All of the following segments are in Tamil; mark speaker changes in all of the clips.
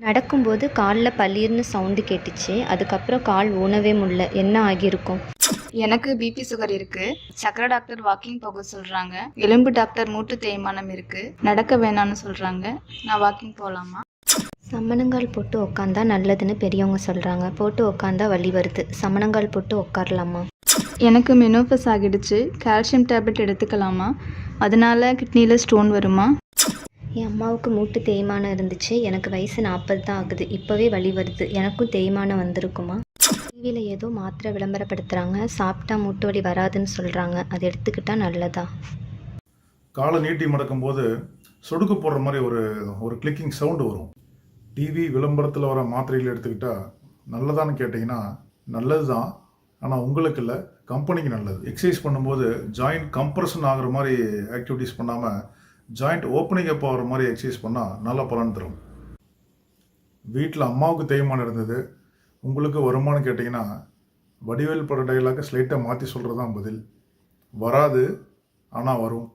Speaker 1: நடக்கும்போது காலில் பளீர்னு சவுண்டு கேட்டுச்சு. அதுக்கப்புறம் கால் ஊனவே முடியல. என்ன ஆகியிருக்கும்?
Speaker 2: எனக்கு பிபி சுகர் இருக்கு. சக்கரை டாக்டர் வாக்கிங் போக சொல்றாங்க. எலும்பு டாக்டர் மூட்டு தேய்மானம் இருக்கு. நடக்க வேணாம்னு சொல்றாங்க. நான் வாக்கிங் போலாமா?
Speaker 1: சமணங்கால் போட்டு உக்காந்தா நல்லதுன்னு பெரியவங்க சொல்கிறாங்க போட்டு உக்காந்தா வலி வருது. சமணங்கால் போட்டு உட்காரலாமா
Speaker 2: எனக்கு மெனோபஸ் ஆகிடுச்சு. கால்சியம் டேப்லெட் எடுத்துக்கலாமா? அதனால கிட்னியில் ஸ்டோன் வருமா?
Speaker 1: என் அம்மாவுக்கு மூட்டு தேய்மானம் இருந்துச்சு. எனக்கு வயசு நாற்பது தான் ஆகுது. இப்போவே வழி வருது. எனக்கும் தேய்மானம் வந்திருக்குமா? டிவியில் ஏதோ மாத்திரை விளம்பரப்படுத்துகிறாங்க சாப்பிட்டா மூட்டு வலி வராதுன்னு சொல்கிறாங்க அது எடுத்துக்கிட்டால் நல்லதா?
Speaker 3: காலை நீட்டி மடக்கும்போது சொடுக்கு போடுற மாதிரி ஒரு ஒரு கிளிக்கிங் சவுண்டு வரும். டிவி விளம்பரத்தில் வர மாத்திரைகள் எடுத்துக்கிட்டால் நல்லதான்னு கேட்டிங்கன்னா நல்லது தான் ஆனால் உங்களுக்கு இல்லை கம்பெனிக்கு நல்லது. எக்ஸசைஸ் பண்ணும்போது ஜாயிண்ட் கம்ப்ரஷன் ஆகுற மாதிரி ஆக்டிவிட்டீஸ் பண்ணாமல் ஜாயிண்ட் ஓப்பனிங் அப் ஆகிற மாதிரி எக்ஸசைஸ் பண்ணால் நல்ல பலன் தரும். வீட்டில் அம்மாவுக்கு தேய்மானம் இருந்தது. உங்களுக்கு வருமானம் கேட்டிங்கன்னா வடிவேல் பட டைலாக ஸ்லைட்டாக மாற்றி சொல்கிறது தான் பதில். வராது ஆனால் வரும்.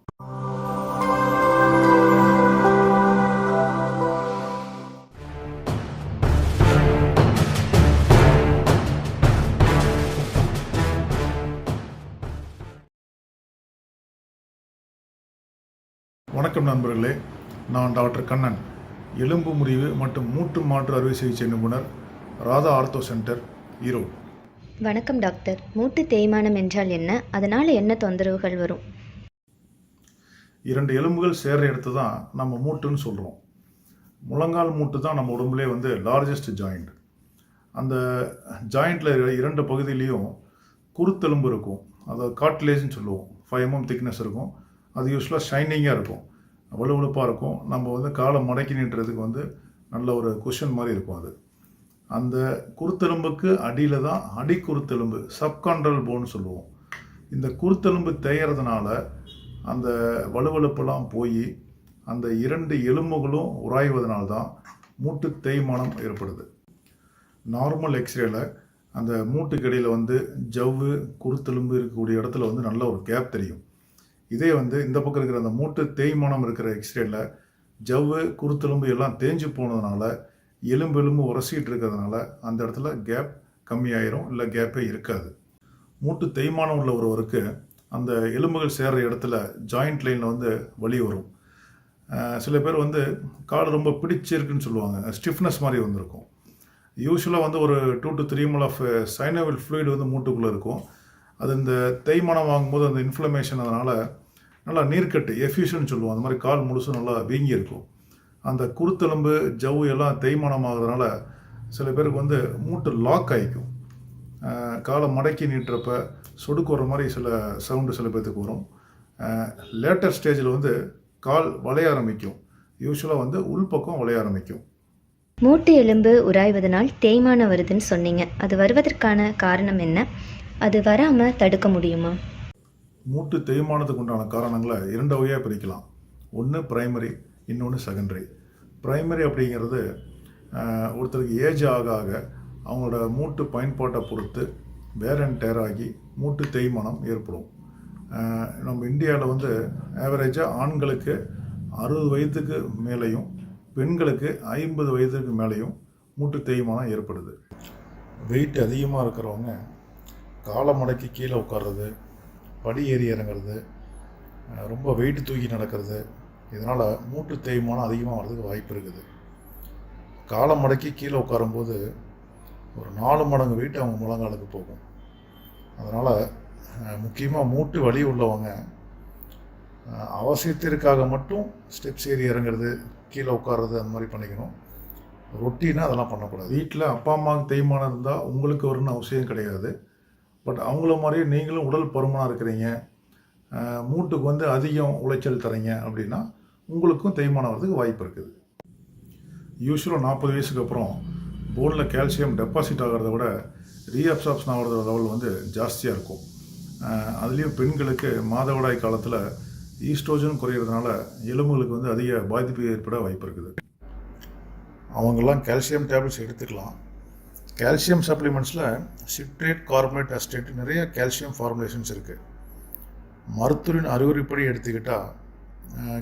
Speaker 3: வணக்கம் நண்பர்களே நான் டாக்டர் கண்ணன். எலும்பு முறிவு மற்றும் மூட்டு மாற்று அறுவை சிகிச்சை நிபுணர் ராதா ஆர்த்தோ சென்டர் ஈரோடு.
Speaker 1: வணக்கம் டாக்டர். மூட்டு தேய்மானம் என்றால் என்ன? அதனால் என்ன தொந்தரவுகள் வரும்?
Speaker 3: இரண்டு எலும்புகள் சேர்ற இடத்து தான் நம்ம மூட்டுன்னு சொல்கிறோம் முழங்கால் மூட்டு தான் நம்ம உடம்புலே வந்து லார்ஜஸ்ட் ஜாயிண்ட் அந்த ஜாயிண்டில் இரண்டு பகுதியிலையும் குருத்தெலும்பு இருக்கும். அதை காட்லேஜ்னு சொல்லுவோம். ஃபைவ் எம்எம் திக்னஸ் இருக்கும். அது யூஸ்வலாக ஷைனிங்காக இருக்கும். வலுவழுப்பாக இருக்கும். நம்ம வந்து காலை மடக்கி நின்றதுக்கு வந்து நல்ல ஒரு குஷன் மாதிரி இருக்கும் அது. அந்த குருத்தெலும்புக்கு அடியில் தான் அடி குருத்தெலும்பு சப்கான்ட்ரல் போன்னு சொல்லுவோம். இந்த குருத்தெலும்பு தேயறதுனால அந்த வலுவழுப்பெல்லாம் போய் அந்த இரண்டு எலும்புகளும் உராய்வதனால தான் மூட்டு தேய்மானம் ஏற்படுது. நார்மல் எக்ஸ்ரேல அந்த மூட்டுக்கடியில் வந்து ஜவ்வு குருத்தெலும்பு இருக்கக்கூடிய இடத்துல வந்து நல்ல ஒரு கேப் தெரியும். இதே வந்து இந்த பக்கம் இருக்கிற அந்த மூட்டு தேய்மானம் இருக்கிற எக்ஸ்ரேல ஜவ்வு குருத்தெலும்பு எல்லாம் தேஞ்சு போனதுனால எலும்பு எலும்பு உரசிட்டு இருக்கிறதுனால அந்த இடத்துல கேப் கம்மியாயிரும் இல்லை கேப்பே இருக்காது. மூட்டு தேய்மானம் உள்ள ஒருவருக்கு அந்த எலும்புகள் சேர்ற இடத்துல ஜாயிண்ட் லைனில் வந்து வலி வரும். சில பேர் வந்து கால் ரொம்ப பிடிச்சிருக்குன்னு சொல்லுவாங்க. ஸ்டிஃப்னஸ் மாதிரி வந்திருக்கும். யூஸ்வலாக வந்து ஒரு two to three ML of synovial fluid வந்து மூட்டுக்குள்ளே இருக்கும். அது இந்த தேய்மானம் வாங்கும்போது அந்த இன்ஃப்ளமேஷன் அதனால் நல்லா நீர்க்கட்டு எஃப்யூஷன் சொல்லுவோம். அந்த மாதிரி கால் முழுசும் நல்லா வீங்கி இருக்கும் அந்த குருத்தெலும்பு ஜவ்வு எல்லாம் தேய்மானம் ஆகுறதுனால சில பேருக்கு வந்து மூட்டு லாக் ஆகிக்கும் காலை மடக்கி நீட்டுறப்ப சொடுக்கு வர மாதிரி சில சவுண்டு சில பேர்த்துக்கு வரும். லேட்டர் ஸ்டேஜில் வந்து கால் வளைய ஆரம்பிக்கும். யூஸ்வலாக வந்து உள்பக்கம் வளைய ஆரம்பிக்கும்.
Speaker 1: மூட்டு எலும்பு உராய்வதனால் தேய்மானம் வருதுன்னு சொன்னீங்க. அது வருவதற்கான காரணம் என்ன? அது வராமல் தடுக்க முடியுமா?
Speaker 3: மூட்டு தேய்மானத்துக்கு உண்டான காரணங்களை இரண்டு வகையாக பிரிக்கலாம். ஒன்று பிரைமரி இன்னொன்று செகண்டரி பிரைமரி அப்படிங்கிறது ஒருத்தருக்கு ஏஜ் ஆக ஆக அவங்களோட மூட்டு பயன்பாட்டை பொறுத்து வேர் அண்ட் டேர் ஆகி மூட்டு தேய்மானம் ஏற்படும். நம்ம இந்தியாவில் வந்து ஆவரேஜாக ஆண்களுக்கு அறுபது வயதுக்கு மேலேயும் பெண்களுக்கு ஐம்பது வயதுக்கு மேலேயும் மூட்டு தேய்மானம் ஏற்படுது. வெயிட் அதிகமாக இருக்கிறவங்க காலை மடக்கி கீழே உட்கார்றது படி ஏறி இறங்குறது ரொம்ப வெயிட் தூக்கி நடக்கிறது இதனால் மூட்டு தேய்மானம் அதிகமாக வர்றதுக்கு வாய்ப்பு இருக்குது. காலை மடக்கி கீழே உட்காரும்போது ஒரு நாலு மடங்கு வெயிட் அவங்க முழங்காலுக்கு போகும். அதனால் முக்கியமாக மூட்டு வலி உள்ளவங்க அவசியத்திற்காக மட்டும் ஸ்டெப்ஸ் ஏறி இறங்குறது கீழே உட்காறது அந்த மாதிரி பண்ணிக்கணும். ரொட்டீனாக அதெல்லாம் பண்ணக்கூடாது. வீட்டில் அப்பா அம்மாவுக்கு தேய்மானம் இருந்தால் உங்களுக்கு வரும்னு அவசியம் கிடையாது. பட் அவங்கள மாதிரியே நீங்களும் உடல் பருமனாக இருக்கிறீங்க. மூட்டுக்கு வந்து அதிகம் உளைச்சல் தரீங்க அப்படின்னா உங்களுக்கும் தேய்மானம் வரதுக்கு வாய்ப்பு இருக்குது. யூஸ்வலாக நாற்பது வயசுக்கு அப்புறம் போனில் கால்சியம் டெபாசிட் ஆகிறத விட ரீஅப்சாப்ஷன் ஆகிறத லெவல் வந்து ஜாஸ்தியாக இருக்கும். அதுலேயும் பெண்களுக்கு மாதவிடாய் காலத்தில் ஈஸ்ட்ரோஜன் குறையிறதுனால எலும்புகளுக்கு வந்து அதிக பாதிப்பு ஏற்பட வாய்ப்பு இருக்குது. அவங்கெல்லாம் கால்சியம் டேப்லெட்ஸ் எடுத்துக்கலாம். கால்சியம் சப்ளிமெண்ட்ஸில் சிட்ரேட் கார்பனேட் அஸ்டேட் நிறைய கால்சியம் ஃபார்முலேஷன்ஸ் இருக்குது மருத்துவரின் அறிவுரைப்படி எடுத்துக்கிட்டால்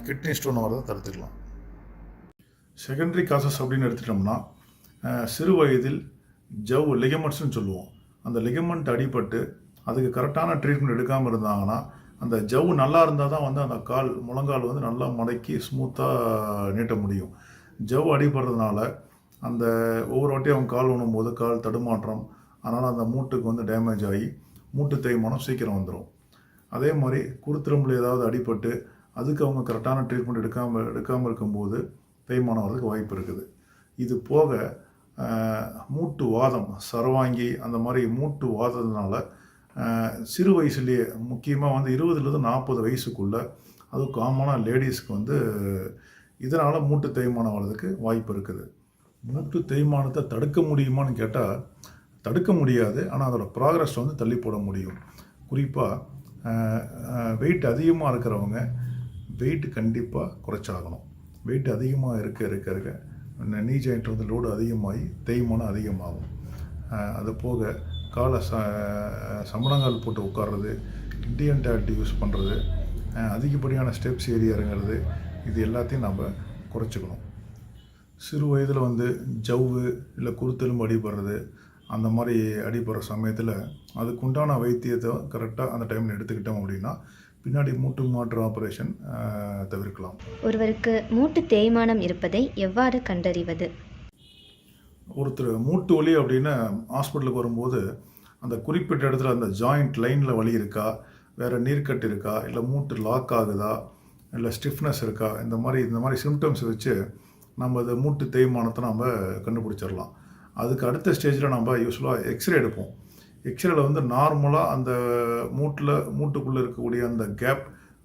Speaker 3: கிட்னி ஸ்டோன் வரதை தடுத்துக்கலாம். செகண்டரி காசஸ் அப்படின்னு எடுத்துட்டோம்னா சிறு வயதில் ஜவ் லிகமெண்ட்ஸ்னு சொல்லுவோம். அந்த லிகமெண்ட் அடிபட்டு அதுக்கு கரெக்டான ட்ரீட்மெண்ட் எடுக்காமல் இருந்தாங்கன்னா அந்த ஜவ் நல்லா இருந்தால் தான் வந்து அந்த கால் முழங்கால் வந்து நல்லா மடக்கி ஸ்மூத்தாக நீட்ட முடியும். ஜவ் அடிபடுறதுனால அந்த ஒவ்வொரு வாட்டியும் அவங்க கால் உணும் போது கால் தடுமாற்றம். அதனால் அந்த மூட்டுக்கு வந்து டேமேஜ் ஆகி மூட்டு தேய்மானம் சீக்கிரம் வந்துடும் அதே மாதிரி குருத்திரம்பில் ஏதாவது அடிபட்டு அதுக்கு அவங்க கரெக்டான ட்ரீட்மெண்ட் எடுக்காமல் எடுக்காமல் இருக்கும்போது தேய்மானம் வரதுக்கு வாய்ப்பு இருக்குது. இது போக மூட்டு வாதம் சரவாங்கி அந்த மாதிரி மூட்டு வாதத்தினால சிறு வயசுலேயே முக்கியமாக வந்து இருபதுலேருந்து நாற்பது வயசுக்குள்ளே அதுவும் காமனாக லேடிஸ்க்கு வந்து இதனால் மூட்டு தேய்மானம் வர்றதுக்கு வாய்ப்பு இருக்குது. மூட்டு தேய்மானத்தை தடுக்க முடியுமான்னு கேட்டால் தடுக்க முடியாது. ஆனால் அதோடய ப்ராக்ரஸ் வந்து தள்ளி போட முடியும் குறிப்பாக வெயிட் அதிகமாக இருக்கிறவங்க வெயிட் கண்டிப்பாக குறைச்சாகணும். வெயிட் அதிகமாக இருக்க இருக்க இருக்க நீ ஜாயிண்ட் வந்து லோடு அதிகமாகி தேய்மானம் அதிகமாகும். அது போக காலை ச சமணங்கால் போட்டு உட்கார்றது இண்டியன் டேட் யூஸ் பண்ணுறது அதிகப்படியான ஸ்டெப்ஸ் ஏறி இறங்குறது இது எல்லாத்தையும் நம்ம குறைச்சிக்கணும். சிறு வயதில் வந்து ஜவ்வு இல்லை குருத்தெலும்பு அடிபடுறது அந்த மாதிரி அடிபடுற சமயத்தில் அதுக்குண்டான வைத்தியத்தை கரெக்டாக அந்த டைமில் எடுத்துக்கிட்டோம் அப்படின்னா பின்னாடி மூட்டு மாற்று ஆப்ரேஷன் தவிர்க்கலாம்.
Speaker 1: ஒருவருக்கு மூட்டு தேய்மானம் இருப்பதை எவ்வாறு கண்டறிவது?
Speaker 3: ஒருத்தர் மூட்டு வலி அப்படின்னு ஹாஸ்பிட்டலுக்கு வரும்போது அந்த குறிப்பிட்ட இடத்துல அந்த ஜாயிண்ட் லைனில் வலி இருக்கா? வேறு நீர்க்கட்டு இருக்கா? இல்லை மூட்டு லாக் ஆகுதா? இல்லை ஸ்டிஃப்னஸ் இருக்கா? இந்த மாதிரி இந்த மாதிரி சிம்டம்ஸ் வச்சு நம்ம அது மூட்டு தேய்மானத்தை நம்ம கண்டுபிடிச்சிடலாம். அதுக்கு அடுத்த ஸ்டேஜில் நம்ம யூஸ்வலாக எக்ஸ்ரே எடுப்போம். எக்ஸ்ரேல வந்து நார்மலாக அந்த மூட்டில் மூட்டுக்குள்ளே இருக்கக்கூடிய அந்த கேப்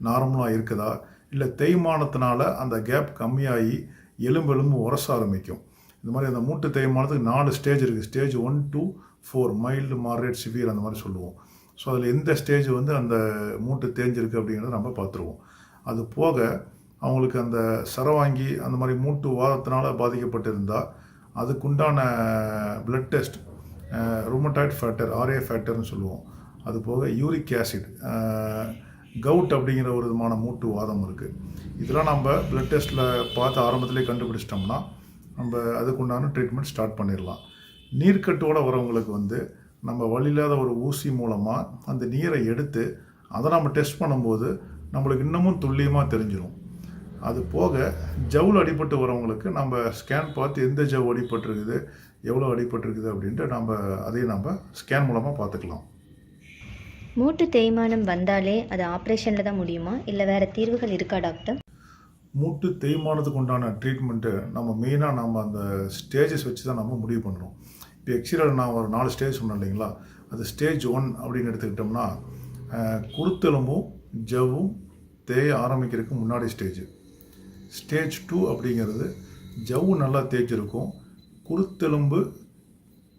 Speaker 3: நார்மலாக இருக்குதா? இல்லை தேய்மானத்தினால அந்த கேப் கம்மியாகி எலும்பு எலும்பு உரச ஆரம்பிக்கும். இந்த மாதிரி அந்த மூட்டு தேய்மானத்துக்கு நாலு ஸ்டேஜ் இருக்குது stage one two four mild moderate severe அந்த மாதிரி சொல்லுவோம். ஸோ அதில் எந்த ஸ்டேஜ் வந்து அந்த மூட்டு தேஞ்சிருக்கு அப்படிங்கிறத நம்ம பார்த்துருவோம். அது போக அவங்களுக்கு அந்த சரவாங்கி அந்த மாதிரி மூட்டு வாதத்தினால பாதிக்கப்பட்டிருந்தால் அதுக்குண்டான blood test rheumatoid factor RA ஃபேக்டர்னு சொல்லுவோம். அது போக யூரிக் ஆசிட் கவுட் அப்படிங்கிற ஒரு விதமான மூட்டு வாதம் இருக்குது இதெல்லாம் நம்ம பிளட் டெஸ்ட்டில் பார்த்து ஆரம்பத்திலே கண்டுபிடிச்சிட்டோம்னா நம்ம அதுக்குண்டான ட்ரீட்மெண்ட் ஸ்டார்ட் பண்ணிடலாம். நீர்க்கட்டோடு வரவங்களுக்கு வந்து நம்ம வழியில்லாத ஒரு ஊசி மூலமாக அந்த நீரை எடுத்து அதை நம்ம டெஸ்ட் பண்ணும்போது நம்மளுக்கு இன்னமும் துல்லியமாக தெரிஞ்சிடும் அது போக ஜவுல் அடிபட்டு வரவங்களுக்கு நம்ம ஸ்கேன் பார்த்து எந்த ஜவ் அடிபட்டிருக்குது எவ்வளோ அடிபட்டிருக்குது அப்படின்ட்டு நம்ம அதையும் நம்ம ஸ்கேன் மூலமாக பார்த்துக்கலாம்.
Speaker 1: மூட்டு தேய்மானம் வந்தாலே அது ஆப்ரேஷனில் தான் முடியுமா? இல்லை வேறு தீர்வுகள் இருக்கா டாக்டர்
Speaker 3: மூட்டு தேய்மானத்துக்கு உண்டான ட்ரீட்மெண்ட்டு நம்ம மெயினாக நம்ம அந்த ஸ்டேஜஸ் வச்சு தான் நம்ம முடிவு பண்ணுறோம் இப்போ எக்ஸிரல் நான் ஒரு நாலு ஸ்டேஜ் சொன்னேன் இல்லைங்களா? அது ஸ்டேஜ் ஒன் அப்படின்னு எடுத்துக்கிட்டோம்னா குருத்தெலும்பும் ஜவ்வும் தேய ஆரம்பிக்கிறதுக்கு முன்னாடி ஸ்டேஜ் ஸ்டேஜ் டூ அப்படிங்கிறது ஜவ்வு நல்லா தேய்ச்சிருக்கும். குருத்தெலும்பு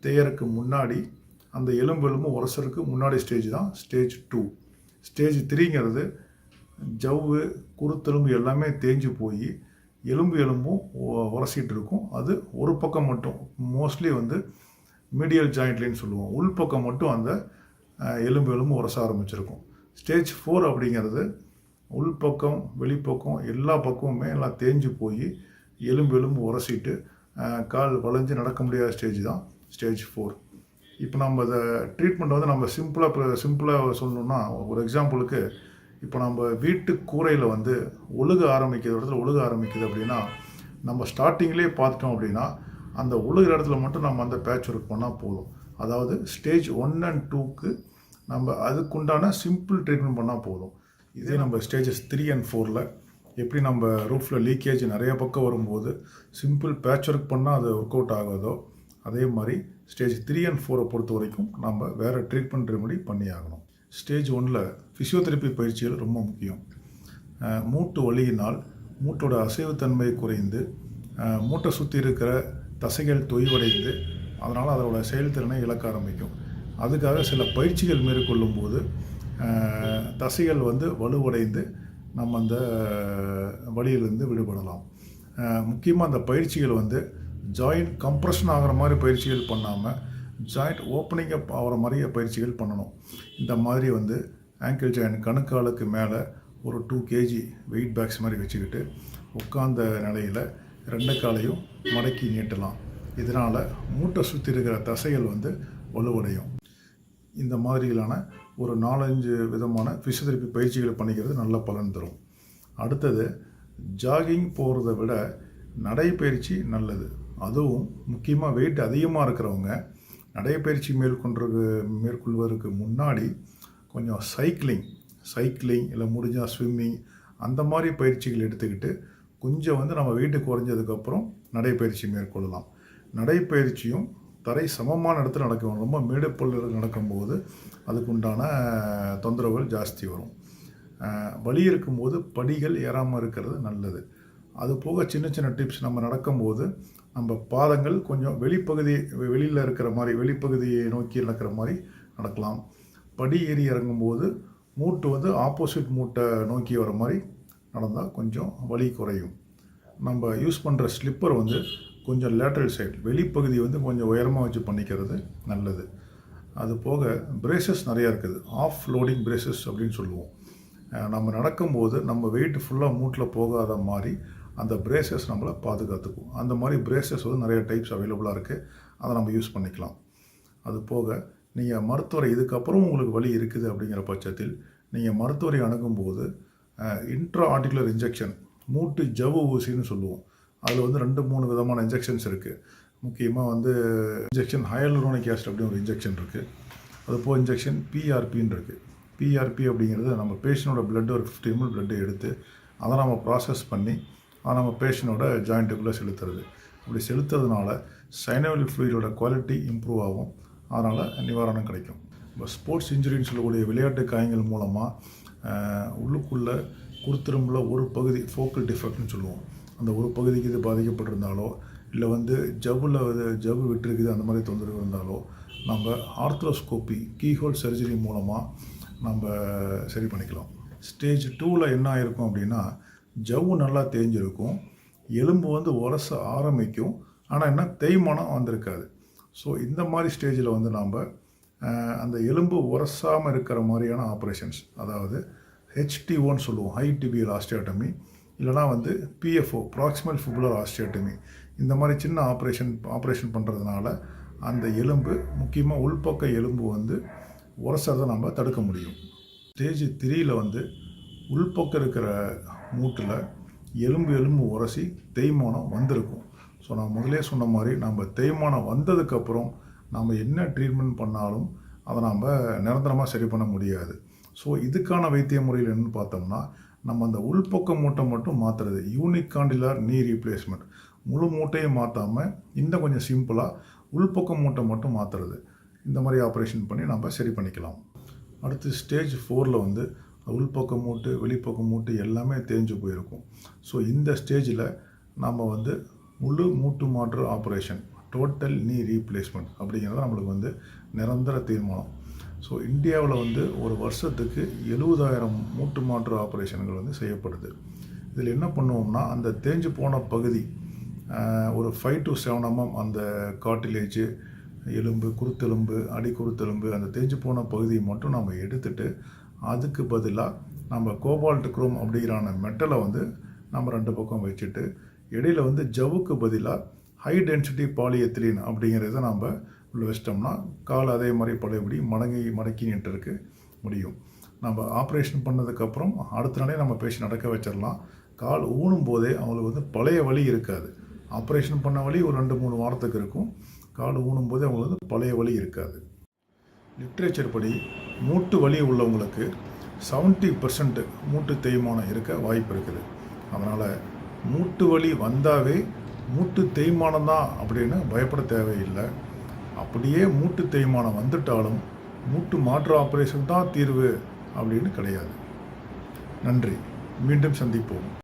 Speaker 3: தேயறதுக்கு முன்னாடி அந்த எலும்பு எலும்பு உரசறதுக்கு முன்னாடி ஸ்டேஜ் தான் ஸ்டேஜ் டூ ஸ்டேஜ் த்ரீங்கிறது ஜவ்வு குருத்தெலும்பு எல்லாமே தேஞ்சு போய் எலும்பு எலும்பும் உ- உரசிட்டு இருக்கும். அது ஒரு பக்கம் மட்டும் மோஸ்ட்லி வந்து மீடியல் ஜாயிண்ட்லின்னு சொல்லுவோம். உள்பக்கம் மட்டும் அந்த எலும்பு எலும்பு உரச ஆரம்பிச்சிருக்கும். ஸ்டேஜ் ஃபோர் அப்படிங்கிறது உள்பக்கம் வெளிப்பக்கம் எல்லா பக்கமுமே எல்லாம் தேஞ்சு போய் எலும்பு எலும்பு உரசிட்டு கால் வளைஞ்சு நடக்க முடியாத ஸ்டேஜ் தான் ஸ்டேஜ் ஃபோர் இப்போ நம்ம அதை ட்ரீட்மெண்ட் வந்து நம்ம சிம்பிளாக சிம்பிளாக சொல்லணும்னா ஒரு எக்ஸாம்பிளுக்கு இப்போ நம்ம வீட்டு கூரையில் வந்து ஒழுக ஆரம்பிக்கிற இடத்துல ஒழுக ஆரம்பிக்குது அப்படின்னா நம்ம ஸ்டார்டிங்லேயே பார்த்துட்டோம் அப்படின்னா அந்த ஒழுகிற இடத்துல மட்டும் நம்ம அந்த பேட்ச் ஒர்க் பண்ணால் போதும். அதாவது ஸ்டேஜ் ஒன் அண்ட் டூக்கு நம்ம அதுக்குண்டான சிம்பிள் ட்ரீட்மெண்ட் பண்ணால் போதும். இதே நம்ம ஸ்டேஜஸ் த்ரீ அண்ட் ஃபோரில் எப்படி நம்ம ரூஃபில் லீக்கேஜ் நிறைய பக்கம் வரும்போது சிம்பிள் பேட்ச் ஒர்க் பண்ணால் அது ஒர்க் அவுட் ஆகுதோ அதே மாதிரி ஸ்டேஜ் த்ரீ அண்ட் ஃபோரை பொறுத்த வரைக்கும் நம்ம வேறு ட்ரீட்மெண்ட் ரெமெடி பண்ணி ஆகணும். ஸ்டேஜ் ஒன்னில் ஃபிசியோதெரப்பி பயிற்சிகள் ரொம்ப முக்கியம். மூட்டு வலியினால் மூட்டோட அசைவுத்தன்மை குறைந்து மூட்டை சுற்றி இருக்கிற தசைகள் தொய்வடைந்து அதனால் அதோட செயல்திறனை இழக்க ஆரம்பிக்கும். அதுக்காக சில பயிற்சிகள் மேற்கொள்ளும் போது தசைகள் வந்து வலுவடைந்து நம்ம அந்த வழியிலிருந்து விடுபடலாம். முக்கியமாக அந்த பயிற்சிகள் வந்து ஜாயிண்ட் கம்ப்ரெஷன் ஆகிற மாதிரி பயிற்சிகள் பண்ணாமல் ஜாயிண்ட் ஓப்பனிங் அப் ஆகிற மாதிரி பயிற்சிகள் பண்ணணும். இந்த மாதிரி வந்து ஆங்கிள் ஜாயிண்ட் கணுக்காலுக்கு மேலே ஒரு டூ கேஜி வெயிட் பேக்ஸ் மாதிரி வச்சுக்கிட்டு உட்கார்ந்த நிலையில் ரெண்டு காலையும் மடக்கி நீட்டலாம். இதனால் மூட்டை சுற்றி இருக்கிற தசைகள் வந்து வலுவடையும். இந்த மாதிரியிலான ஒரு நாலஞ்சு விதமான ஃபிசியோதெரப்பி பயிற்சிகளை பண்ணிக்கிறது நல்ல பலன் தரும். அடுத்தது ஜாகிங் போகிறத விட நடைப்பயிற்சி நல்லது. அதுவும் முக்கியமாக வெயிட் அதிகமாக இருக்கிறவங்க நடைப்பயிற்சி மேற்கொண்டு மேற்கொள்வதற்கு முன்னாடி கொஞ்சம் சைக்கிளிங் சைக்கிளிங் இல்லை முடிஞ்சால் ஸ்விம்மிங் அந்த மாதிரி பயிற்சிகள் எடுத்துக்கிட்டு கொஞ்சம் வந்து நம்ம வெயிட்டு குறைஞ்சதுக்கப்புறம் நடைப்பயிற்சி மேற்கொள்ளலாம். நடைப்பயிற்சியும் தரை சமமான இடத்துல நடக்கும். ரொம்ப மேடுப்பள்ளில் நடக்கும்போது அதுக்கு உண்டான தொந்தரவுகள் ஜாஸ்தி வரும். வழி வலி இருக்கும்போது படிகள் ஏறாமல் இருக்கிறது நல்லது. அது போக சின்ன சின்ன டிப்ஸ் நம்ம நடக்கும்போது நம்ம பாதங்கள் கொஞ்சம் வெளிப்பகுதி வெளியில் இருக்கிற மாதிரி வெளிப்பகுதியை நோக்கி நடக்கிற மாதிரி நடக்கலாம். படி ஏறி இறங்கும்போது மூட்டு வந்து ஆப்போசிட் மூட்டை நோக்கி வர மாதிரி நடந்தால் கொஞ்சம் வலி குறையும். நம்ம யூஸ் பண்ணுற ஸ்லிப்பர் வந்து கொஞ்சம் லேட்ரல் சைடு வெளிப்பகுதி வந்து கொஞ்சம் உயரமாக வச்சு பண்ணிக்கிறது நல்லது. அது போக பிரேசஸ் நிறையா இருக்குது. ஆஃப் லோடிங் பிரேசஸ் அப்படின்னு சொல்லுவோம். நம்ம நடக்கும்போது நம்ம வெயிட் ஃபுல்லாக மூட்டில் போகாத மாதிரி அந்த பிரேசஸ் நம்மளை பாதுகாத்துக்கும். அந்த மாதிரி பிரேசஸ் வந்து நிறைய டைப்ஸ் அவைலபிளாக இருக்குது அதை நம்ம யூஸ் பண்ணிக்கலாம். அது போக நீங்கள் மருத்துவரை இதுக்கப்புறம் உங்களுக்கு வழி இருக்குது அப்படிங்கிற பட்சத்தில் நீங்கள் மருத்துவரை அணுகும்போது இன்ட்ரா ஆர்டிகுலர் இன்ஜெக்ஷன் மூட்டு ஜவ்வு ஊசின்னு சொல்லுவோம். அதில் வந்து ரெண்டு மூணு விதமான இன்ஜெக்ஷன்ஸ் இருக்குது முக்கியமாக வந்து இன்ஜெக்ஷன் ஹயலுரோனிக் ஆசிட் அப்படின்னு ஒரு இன்ஜெக்ஷன் இருக்குது அது போக இன்ஜெக்ஷன் பிஆர்பின்னு இருக்குது பிஆர்பி அப்படிங்கிறது நம்ம பேஷண்டோட பிளட் ஒரு ஃபிஃப்டி எம்எல் பிளட்டை எடுத்து அதை நம்ம ப்ராசஸ் பண்ணி அதை நம்ம பேஷண்டோட ஜாயிண்ட்டுக்குள்ளே செலுத்துறது. அப்படி செலுத்துறதுனால சைனவல் ஃப்ளூயிடோட குவாலிட்டி இம்ப்ரூவ் ஆகும். அதனால் நிவாரணம் கிடைக்கும். இப்போ ஸ்போர்ட்ஸ் இன்ஜுரின்னு சொல்லக்கூடிய விளையாட்டு காயங்கள் மூலமாக உள்ளுக்குள்ளே குருத்திரும்பில் ஒரு பகுதி ஃபோக்கல் டிஃபெக்ட்னு சொல்லுவோம். அந்த ஒரு பகுதிக்கு இது பாதிக்கப்பட்டிருந்தாலோ இல்லை வந்து ஜவ்வில் வந்து ஜவ்வு விட்டுருக்குது அந்த மாதிரி தொந்தரவு இருந்தாலோ நம்ம ஆர்த்ரோஸ்கோப்பி கீஹோல் சர்ஜரி மூலமாக நம்ம சரி பண்ணிக்கலாம். ஸ்டேஜ் டூவில் என்ன ஆயிருக்கும் அப்படின்னா ஜவ்வு நல்லா தேஞ்சிருக்கும் எலும்பு வந்து உரச ஆரம்பிக்கும் ஆனால் என்ன தேய்மானம் வந்திருக்காது. ஸோ இந்த மாதிரி ஸ்டேஜில் வந்து நாம் அந்த எலும்பு உரசாமல் இருக்கிற மாதிரியான ஆப்ரேஷன்ஸ் அதாவது ஹெச்டிஓன்னு சொல்லுவோம் ஹை டிபி லாஸ்டியாட்டமி இல்லைனா வந்து பிஎஃப்ஓ ப்ராக்சிமல் ஃபிபுலர் ஆஸ்டியோட்டமி இந்த மாதிரி சின்ன ஆப்ரேஷன் ஆப்ரேஷன் பண்ணுறதுனால அந்த எலும்பு முக்கியமாக உள்பக்க எலும்பு வந்து உரசறதை நம்ம தடுக்க முடியும். ஸ்டேஜ் த்ரீயில் வந்து உள்பக்கம் இருக்கிற மூட்டில் எலும்பு எலும்பு உரசி தேய்மானம் வந்திருக்கும். ஸோ நான் முதலே சொன்ன மாதிரி நம்ம தேய்மானம் வந்ததுக்கப்புறம் நம்ம என்ன ட்ரீட்மெண்ட் பண்ணாலும் அதை நம்ம நிரந்தரமாக சரி பண்ண முடியாது. ஸோ இதுக்கான வைத்திய முறையில் என்னன்னு பார்த்தோம்னா நம்ம அந்த உள்பக்க மூட்டை மட்டும் மாற்றுறது யூனிக் காண்டிலார் நீ ரீப்ளேஸ்மெண்ட் முழு மூட்டையை மாற்றாமல் இன்னும் கொஞ்சம் சிம்பிளாக உள்பக்க மூட்டை மட்டும் மாற்றுறது இந்த மாதிரி ஆப்ரேஷன் பண்ணி நம்ம சரி பண்ணிக்கலாம். அடுத்து ஸ்டேஜ் ஃபோரில் வந்து உள்பக்க மூட்டு வெளிப்பக்க மூட்டு எல்லாமே தேஞ்சு போயிருக்கும். ஸோ இந்த ஸ்டேஜில் நம்ம வந்து முழு மூட்டு மாற்று ஆப்ரேஷன் டோட்டல் நீ ரீப்ளேஸ்மெண்ட் அப்படிங்கிறது நம்மளுக்கு வந்து நிரந்தர தீர்மானம். ஸோ இந்தியாவில் வந்து ஒரு வருஷத்துக்கு எழுபதாயிரம் மூட்டு மாற்று ஆப்ரேஷன்கள் வந்து செய்யப்படுது. இதில் என்ன பண்ணுவோம்னா அந்த தேஞ்சு போன பகுதி ஒரு ஃபைவ் டு செவன் எம்எம் அந்த காட்டிலேஜ் எலும்பு குருத்தெலும்பு அடி குருத்தெலும்பு அந்த தேஞ்சு போன பகுதியை மட்டும் நம்ம எடுத்துட்டு அதுக்கு பதிலாக நம்ம கோபால்ட் குரோம் அப்படிங்கிறான மெட்டலை வந்து நம்ம ரெண்டு பக்கம் வச்சுட்டு இடையில வந்து ஜவுக்கு பதிலாக ஹை டென்சிட்டி பாலிஎத்திலீன் அப்படிங்கிறத நம்ம உள்ள வச்சிட்டோம்னா கால் அதே மாதிரி பழையபடி மடங்கி மடக்கி நின்றுருக்கு முடியும். நம்ம ஆப்ரேஷன் பண்ணதுக்கப்புறம் அடுத்த நாளே நம்ம பேஷண்ட் நடக்க வச்சிடலாம். கால் ஊனும் போதே அவங்களுக்கு வந்து பழைய வலி இருக்காது. ஆப்ரேஷன் பண்ண வழி ஒரு ரெண்டு மூணு வாரத்துக்கு இருக்கும். கால் ஊனும் போதே அவங்களுக்கு வந்து பழைய வலி இருக்காது. லிட்ரேச்சர் படி மூட்டு வலி உள்ளவங்களுக்கு 70% பர்சன்ட் மூட்டு தேய்மானம் இருக்க வாய்ப்பு இருக்குது. அதனால் மூட்டு வலி வந்தாவே மூட்டு தேய்மானம் தான் அப்படின்னு பயப்பட தேவையில்லை. அப்படியே மூட்டு தேய்மானம் வந்துட்டாலும் மூட்டு மாற்று ஆப்ரேஷன் தான் தீர்வு அப்படின்னு கிடையாது. நன்றி. மீண்டும் சந்திப்போம்.